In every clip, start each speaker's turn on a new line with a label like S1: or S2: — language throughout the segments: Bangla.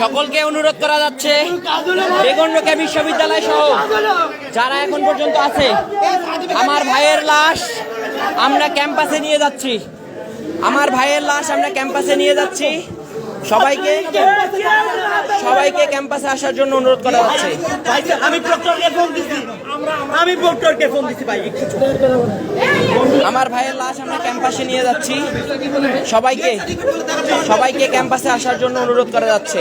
S1: সকলকে অনুরোধ করা যাচ্ছে বেগনরোকে বিশ্ববিদ্যালয় সহ যারা এখন পর্যন্ত আছে, আমার ভাইয়ের লাশ আমরা ক্যাম্পাসে নিয়ে যাচ্ছি। আমার ভাইয়ের লাশ আমরা ক্যাম্পাসে নিয়ে যাচ্ছি। সবাইকে সবাইকে ক্যাম্পাসে আসার জন্য অনুরোধ করা যাচ্ছে
S2: আমি প্রক্টরকে ফোন দিছি। আমি প্রক্টরকে ফোন দিছি ভাই
S1: আমার ভাইয়ের লাশ আমরা ক্যাম্পাসে নিয়ে যাচ্ছি। সবাইকে সবাইকে ক্যাম্পাসে আসার জন্য অনুরোধ করা যাচ্ছে।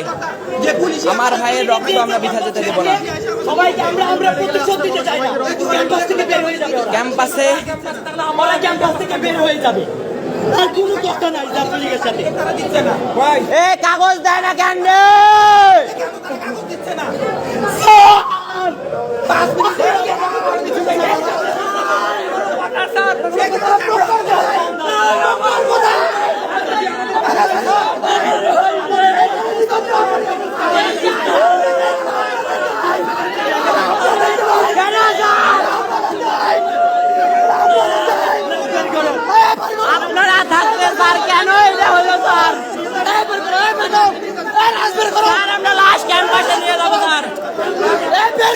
S1: আমার ভাইয়ের রক্ত আমরা বৃথা যেতে দেবো না।
S2: ক্যাম্পাস
S1: ক্যাম্পাস
S2: থেকে বের হয়ে যাবে। আর কোনো কথা নাই ছাত্রলীগের সাথে
S1: এ কাগজ দেয় না কেন রে? আপনারা থাকবেন স্যার কেন এটা হলো স্যার স্যার আমরা লাশ ক্যাম্পাসে নিয়ে যাব স্যার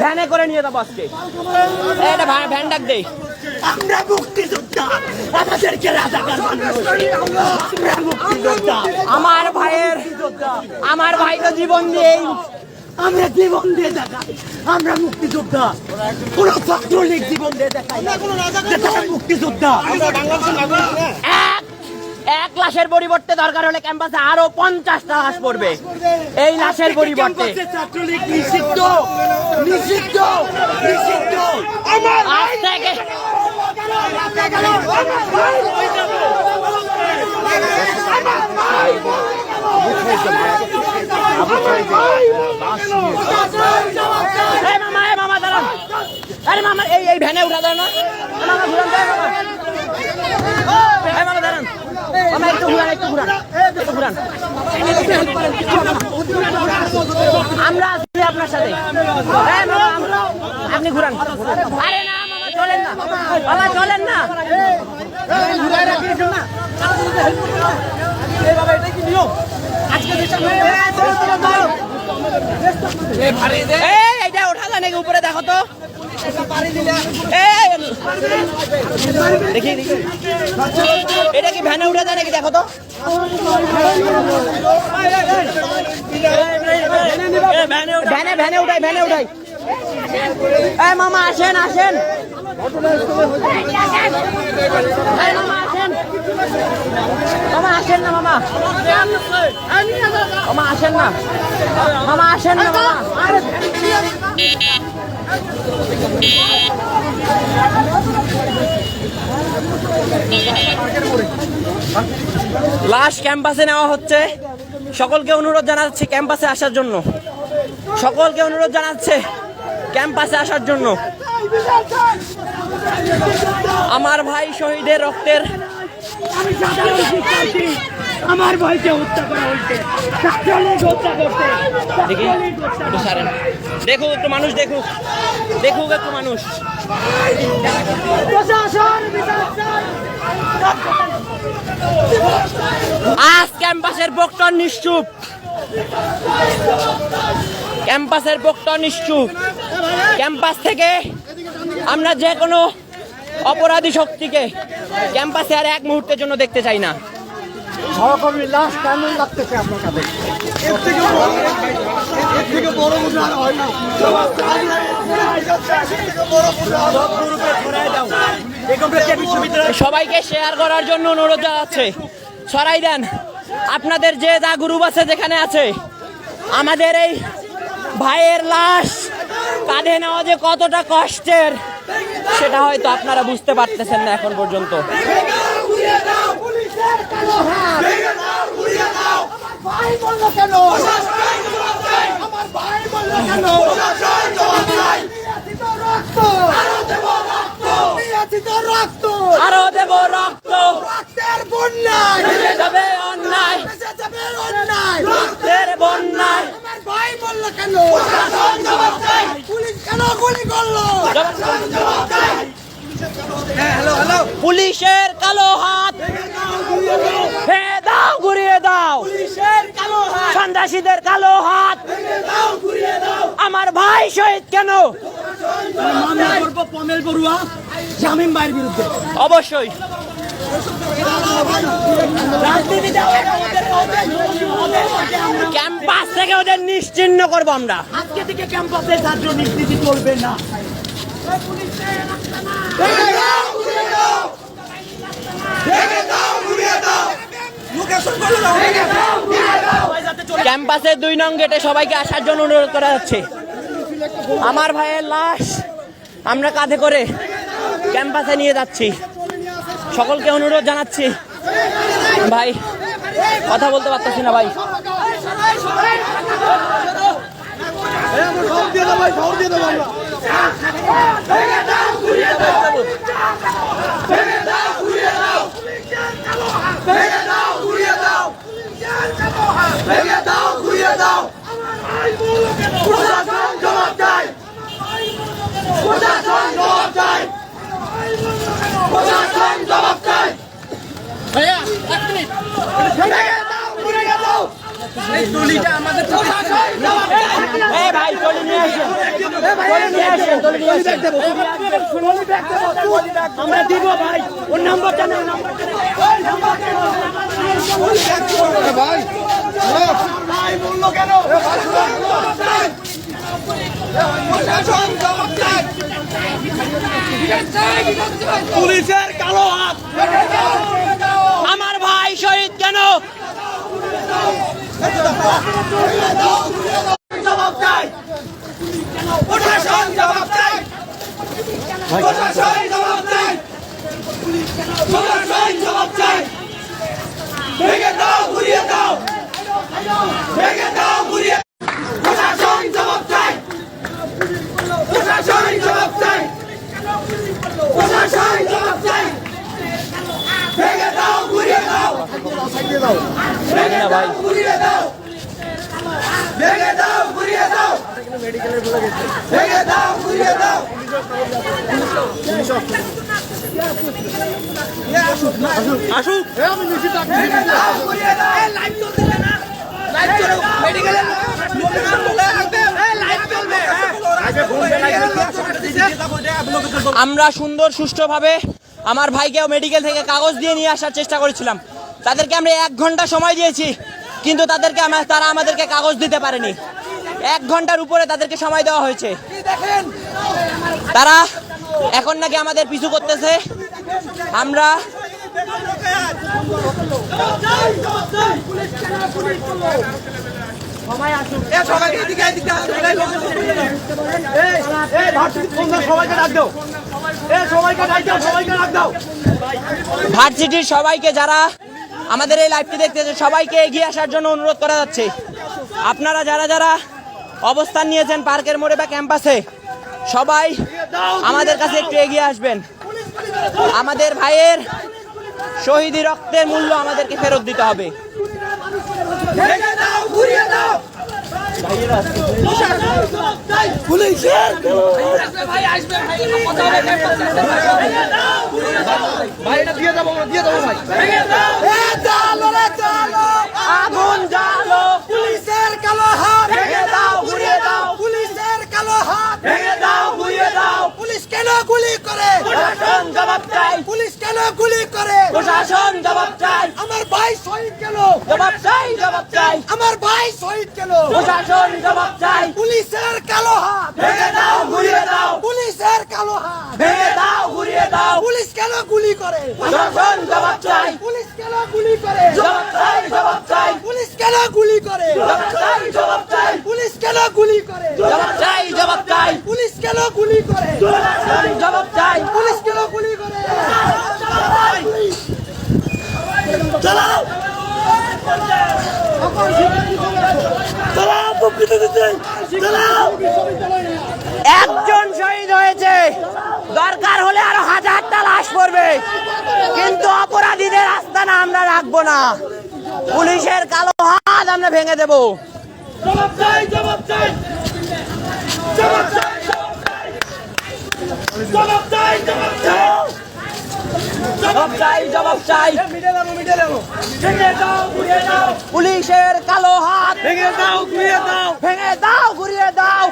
S1: ভ্যানে করে নিয়ে যাব আজকে। একটা ভ্যান ডাক দেই।
S2: আমরা মুক্তিযোদ্ধা আমাদেরকে রাজাকার আমরা মুক্তিযোদ্ধা।
S1: আমার ভাইয়ের আমার ভাই তো জীবন দিয়েই
S2: আমরা জীবন দিয়ে দেখাই। আমরা মুক্তিযোদ্ধা। কোন ছাত্রলীগ জীবন দিয়ে দেখাই মুক্তিযোদ্ধা।
S1: এক এক লাশের পরিবর্তে দরকার হলে ক্যাম্পাসে আরও পঞ্চাশটা লাশ পড়বে। এই লাশের পরিবর্তে। মামা মামা দাঁড়ান। আরে মামা এই ভ্যানে উঠা দাও না। মামা ঘুরান দাও মামা এই মামা দাঁড়ান মামা একটু ঘুরান একটু ঘুরান একটু ঘুরান আমরা আছি আপনার সাথে। আপনি ঘুরান। মামা চলেন না। নাকি উপরে দেখো তো। দেখি এটা কি ভ্যানে উঠে যায় নাকি দেখো তো? ভ্যানে ভ্যানে উঠাই ভ্যানে উঠাই। এই মামা আসেন আসেন। মামা আসেন না মামা। মামা আসেন না। মামা আসেন না মামা। লাশ ক্যাম্পাসে নেওয়া হচ্ছে। সকলকে অনুরোধ জানাচ্ছে ক্যাম্পাসে আসার জন্য। সকলকে অনুরোধ জানাচ্ছে ক্যাম্পাসে আসার জন্য। আমার ভাই শহীদের রক্তের
S2: আমার ভাইকে হত্যা করা হয়েছে।
S1: দেখুক একটু মানুষ দেখুক। দেখুক একটু মানুষ। আজ ক্যাম্পাসের বক্তর নিশ্চুপ। ক্যাম্পাসের বক্তর নিশ্চুপ। ক্যাম্পাস থেকে আমরা যে কোনো অপরাধী শক্তিকে ক্যাম্পাসে আর এক মুহূর্তের জন্য দেখতে চাই না।
S2: সহকর্মী লাশ কেমন লাগতেছে আপনার কাছে? এর থেকে এর থেকে বড় বোঝা হয় না।
S1: সবাইকে শেয়ার করার জন্য অনুরোধ জানাচ্ছে। ছড়াই দেন আপনাদের যে যা গ্রুপ আছে যেখানে আছে আমাদের এই ভাইয়ের লাশ কাঁধে নেওয়া যে কতটা কষ্টের সেটা হয়তো আপনারা বুঝতে পারতেছেন না এখন পর্যন্ত।
S2: আমার ভাই কেন নির্বাচিত রক্ত।
S1: আরও দেব রক্ত।
S2: রক্তের বন্যায়।
S1: ভেসে যাবে অন্যায়।
S2: ভেসে যাবে অন্যায়।
S1: রক্তের বন্যায়।
S2: আমার ভাই বলল কেন? পুলিশ কেন গুলি করল?
S1: পুলিশের কালো হাত। দাও ঘুরিয়ে দাও। সন্ত্রাসীদের কালো হাত। আমার ভাই শহীদ কেন?
S2: মামলা করব পমেল বড়ুয়া। জামিন ভাইয়ের বিরুদ্ধে।
S1: অবশ্যই। ক্যাম্পাস থেকে ওদের নিশ্চিহ্ন করব আমরা।
S2: আজকে থেকে ক্যাম্পাসে ছাত্র চলবে না।
S1: ক্যাম্পাসের দুই নং গেটে সবাইকে আসার জন্য অনুরোধ করা হচ্ছে। আমার ভাইয়ের লাশ আমরা কাঁধে করে ক্যাম্পাসে নিয়ে যাচ্ছি সকলকে অনুরোধ জানাচ্ছি ভাই কথা বলতে পারতেছি না ভাই চলে নিয়ে আসেন চলে নিয়ে আসেন চলে নিয়ে আসেন
S2: আমরা দিব ভাই ওর নাম্বারটা নেই নাম্বারটা নেই। পুলিশের কালো হাত।
S1: শহীদ কেন?
S2: জবাব চাই দাও ঘুরিয়ে দাও ভেঙে দাও ঘুরিয়ে প্রশাসন জবাব চাই প্রশাসন জবাব চাই প্রশাসন জবাব চাই ভেঙে দাও ঘুরিয়ে দাও
S1: না ভাই
S2: ঘুরিয়ে দাও ভেঙে দাও ঘুরিয়ে দাও ভেঙে দাও ঘুরিয়ে দাও আসুক ভেঙে দাও ঘুরিয়ে দাও লাইভ চলতেছে না লাইভ চলো মেডিকেলে লোকেশন বলে রাখবে
S1: আমরা সুন্দর সুষ্ঠুভাবে আমার ভাইকেও মেডিকেল থেকে কাগজ দিয়ে নিয়ে আসার চেষ্টা করেছিলাম। তাদেরকে আমরা এক ঘণ্টা সময় দিয়েছি, কিন্তু তাদেরকে তারা আমাদেরকে কাগজ দিতে পারেনি। এক ঘণ্টার উপরে তাদেরকে সময় দেওয়া হয়েছে। তারা এখন নাকি আমাদের পিছু করতেছে। আমরা ভার্সিটির সবাইকে যারা আমাদের এই লাইভটি দেখতেছে সবাইকে এগিয়ে আসার জন্য অনুরোধ করা যাচ্ছে। আপনারা যারা যারা অবস্থান নিয়েছেন পার্কের মোড়ে বা ক্যাম্পাসে, সবাই আমাদের কাছে একটু এগিয়ে আসবেন। আমাদের ভাইয়ের শহীদি রক্তের মূল্য আমাদেরকে ফেরত দিতে হবে।
S2: পুলিশের
S1: আগুন জ্বালো
S2: পুলিশের কালো হাত
S1: ভেঙে দাও, ঘুরিয়ে দাও।
S2: পুলিশের কালো হাত
S1: ভেঙে দাও ঘুরিয়ে দাও
S2: পুলিশ কেন গুলি করে
S1: জবাব চাই
S2: পুলিশ কেন গুলি করে?
S1: প্রশাসন জবাব চাই
S2: আমার ভাই শহীদ কেন?
S1: জবাব চাই জবাব চাই।
S2: আমার ভাই শহীদ কেন?
S1: প্রশাসন জবাব চাই।
S2: পুলিশের কালো হাত।
S1: ভেঙে দাও ঘুরিয়ে দাও।
S2: পুলিশের কালো হাত।
S1: ভেঙে দাও ঘুরিয়ে দাও।
S2: পুলিশ কেন গুলি করে?
S1: প্রশাসন জবাব চাই।
S2: পুলিশ কেন গুলি করে?
S1: জবাব চাই জবাব চাই।
S2: পুলিশ কেন গুলি করে?
S1: জবাব চাই জবাব চাই।
S2: পুলিশ কেন গুলি করে?
S1: জবাব চাই জবাব চাই।
S2: পুলিশ কেন গুলি করে?
S1: প্রশাসন জবাব চাই।
S2: পুলিশ
S1: একজন শহীদ হয়েছে। দরকার হলে আরও হাজারটা লাশ পড়বে। কিন্তু অপরাধীদের আস্তানা আমরা রাখব না। পুলিশের কালো হাত আমরা ভেঙে দেব।
S2: জবাব জবাব চাই জবাব চাই।
S1: পুলিশের কালো হাত।
S2: ভেঙে দাও ঘুরিয়ে দাও।
S1: ভেঙে দাও ঘুরিয়ে দাও।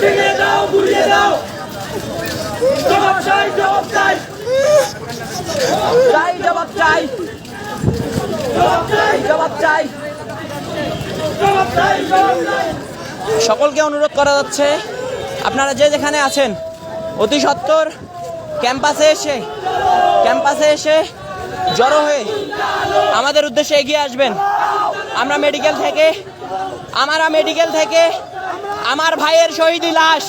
S2: ভেঙে দাও ঘুরিয়ে দাও। জবাব চাই জবাব চাই।
S1: চাই জবাব চাই।
S2: জবাব
S1: জবাব সকলকে অনুরোধ করা যাচ্ছে আপনারা যে যেখানে আছেন অতি সত্বর ক্যাম্পাসে এসে ক্যাম্পাসে এসে জড়ো হয়ে আমাদের উদ্দেশ্যে এগিয়ে আসবেন আমরা মেডিকেল থেকে আমারা মেডিকেল থেকে আমার ভাইয়ের শহীদি লাশ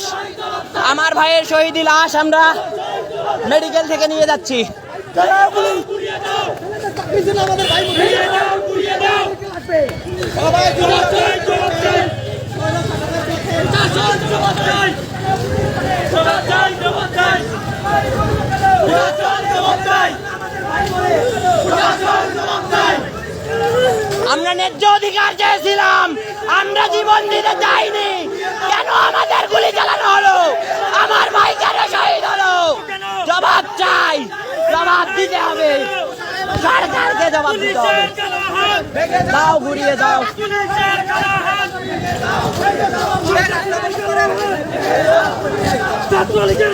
S1: আমার ভাইয়ের শহীদি লাশ আমরা মেডিকেল থেকে নিয়ে যাচ্ছি
S2: জবাব চাই জবাব চাই
S1: আমরা ন্যায্য অধিকার চেয়েছিলাম, আমরা জীবন দিতে চাইনি। কেন আমাদের গুলি চালানো হলো? আমার ভাই কেন শহীদ হলো। জবাব চাই, জবাব দিতে হবে। সরকারকে জবাব দিতে হবে। দাও ঘুরিয়ে দাও।
S2: ছাত্রলীগের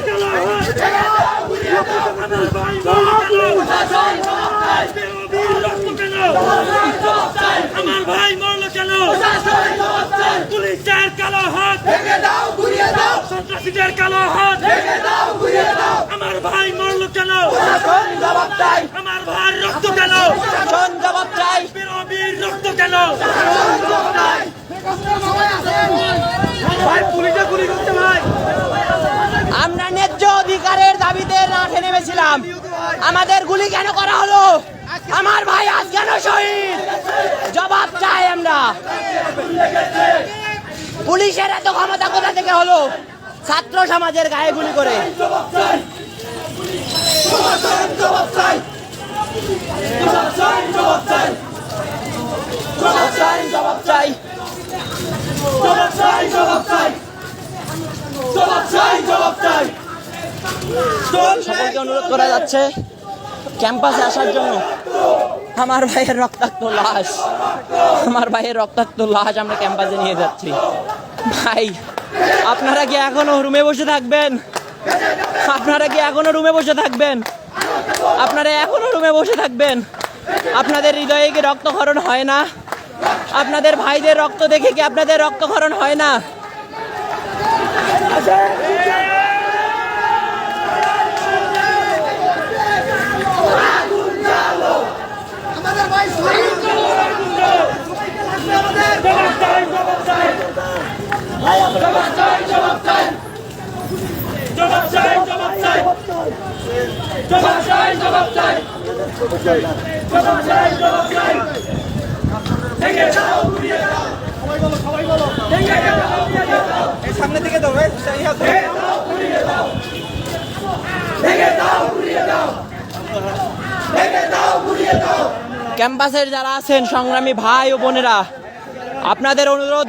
S2: আমার ভাই মরলো কেন? পুলিশের কালো হাত। ভেঙে দাও ঘুরিয়ে দাও সন্ত্রাসীদের কালো হাত। ভেঙে দাও ঘুরিয়ে দাও আমার ভাই মরলো কেন?
S1: জবাব চাই
S2: আমার ভাই রক্ত কেন?
S1: জবাব চাই।
S2: রক্ত কেন?
S1: জবাব চাই। দাবিতে মাঠে নেমেছিলাম। আমাদের গুলি কেন করা হলো? আমার ভাই আজ কেন শহীদ? জবাব চাই আমরা। পুলিশের এত ক্ষমতা কোথা থেকে হলো? ছাত্র সমাজের গায়ে গুলি করে।
S2: জবাব চাই জবাব চাই।
S1: সকলকে অনুরোধ করা যাচ্ছে ক্যাম্পাসে আসার জন্য। আমার ভাইয়ের রক্তাক্ত লাশ। আমার ভাইয়ের রক্তাক্ত লাশ আমরা ক্যাম্পাসে নিয়ে যাচ্ছি। ভাই, আপনারা কি এখনও রুমে বসে থাকবেন? আপনারা কি এখনও রুমে বসে থাকবেন? আপনারা এখনও রুমে বসে থাকবেন? আপনাদের হৃদয়ে কি রক্তক্ষরণ হয় না? আপনাদের ভাইদের রক্ত দেখে কি আপনাদের রক্তক্ষরণ হয় না?
S3: সামনে থেকে
S1: ক্যাম্পাসের যারা আছেন সংগ্রামী ভাই ও বোনেরা আপনাদের অনুরোধ